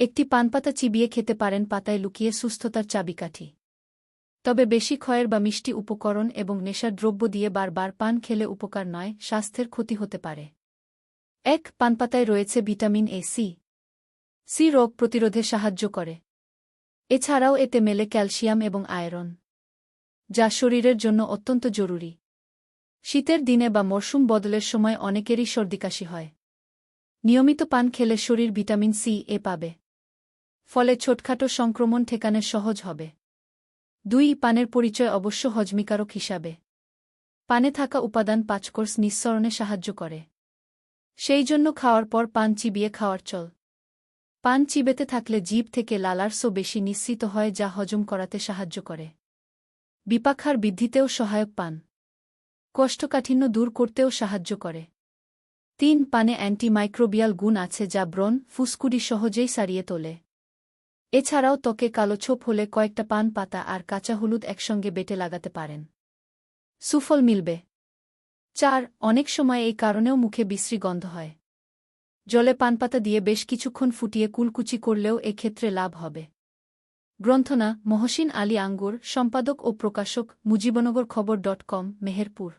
একটি পানপাতা চিবিয়ে খেতে পারেন পাতায় লুকিয়ে সুস্থতার চাবিকাঠি। তবে বেশি ক্ষয়ের বা মিষ্টি উপকরণ এবং নেশার দ্রব্য দিয়ে বারবার পান খেলে উপকার নয়, স্বাস্থ্যের ক্ষতি হতে পারে। এক, পানপাতায় রয়েছে ভিটামিন এ, সি। সি রোগ প্রতিরোধে সাহায্য করে। এছাড়াও এতে মেলে ক্যালসিয়াম এবং আয়রন, যা শরীরের জন্য অত্যন্ত জরুরি। শীতের দিনে বা মরশুম বদলের সময় অনেকেরই সর্দিকাশি হয়। নিয়মিত পান খেলে শরীর ভিটামিন সি এ পাবে। ফলে ছোটখাটো সংক্রমণ ঠেকানে সহজ হবে। দুই, পানের পরিচয় অবশ্য হজমিকারক হিসাবে। পানে থাকা উপাদান পাঁচকোর্স নিঃসরণে সাহায্য করে। সেই জন্য খাওয়ার পর পান চিবিয়ে খাওয়ার চল। পান চিবেতে থাকলে জীব থেকে লালার্সও বেশি নিশ্চিত হয়, যা হজম করাতে সাহায্য করে। বিপাখার বৃদ্ধিতেও সহায়ক পান। কষ্টকাঠিন্য দূর করতেও সাহায্য করে। তিন, পানে অ্যান্টিমাইক্রোবিয়াল গুণ আছে যা ব্রণ, ফুসকুডি সহজেই সারিয়ে তোলে। এছাড়াও ত্বকে কালো ছোপ হলে কয়েকটা পান পাতা আর কাঁচা হলুদ একসঙ্গে বেটে লাগাতে পারেন। সুফল মিলবে। চার, অনেক সময় এই কারণেও মুখে বিশ্রী গন্ধ হয়। জলে পানপাতা দিয়ে বেশ কিছুক্ষণ ফুটিয়ে কুলকুচি করলেও এক্ষেত্রে লাভ হবে। গ্রন্থনা, মহসিন আলী আঙ্গুর, সম্পাদক ও প্রকাশক, মুজিবনগর খবর ডট কম, মেহেরপুর।